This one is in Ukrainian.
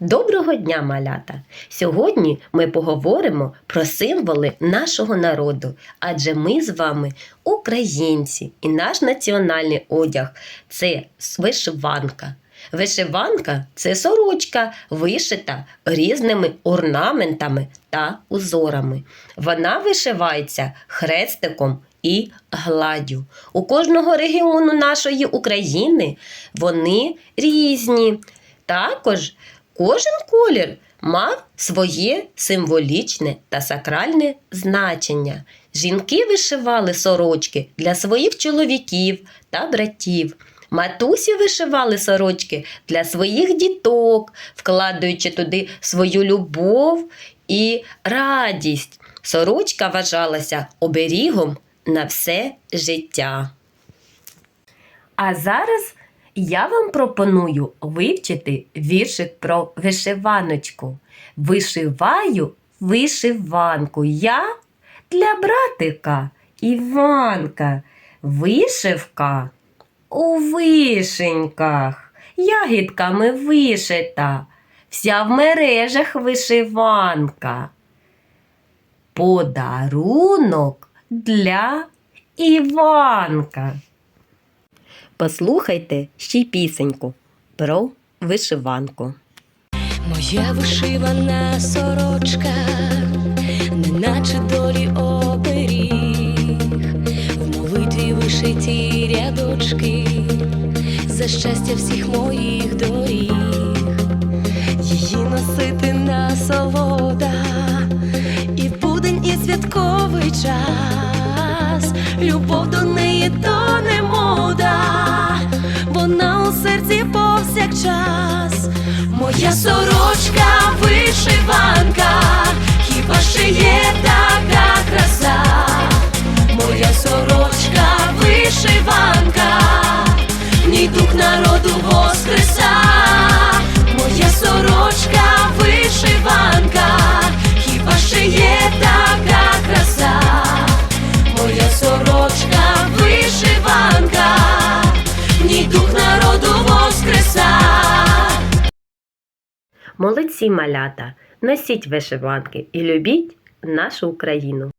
Доброго дня, малята! Сьогодні ми поговоримо про символи нашого народу, адже ми з вами українці, і наш національний одяг це вишиванка. Вишиванка це сорочка, вишита різними орнаментами та узорами. Вона вишивається хрестиком і гладдю. У кожного регіону нашої України вони різні. Також кожен колір мав своє символічне та сакральне значення. Жінки вишивали сорочки для своїх чоловіків та братів. Матусі вишивали сорочки для своїх діток, вкладаючи туди свою любов і радість. Сорочка вважалася оберігом на все життя. А зараз я вам пропоную вивчити віршик про вишиваночку. Вишиваю вишиванку я для братика Іванка. Вишивка у вишеньках, ягідками вишита, вся в мережах вишиванка. Подарунок для Іванка. Послухайте ще й пісеньку про вишиванку. Моя вишивана сорочка, неначе долі оберіг, в молитві вишиті рядочки, за щастя всіх моїх доріг, її носити насолода, і будень, і святковий час, любов до неї у серці повсякчас. Моя сорочка вишиванка, хіба ще є така краса? Моя сорочка вишиванка, в ній дух народу воскреса. Моя сорочка Молодці малята, носіть вишиванки і любіть нашу Україну.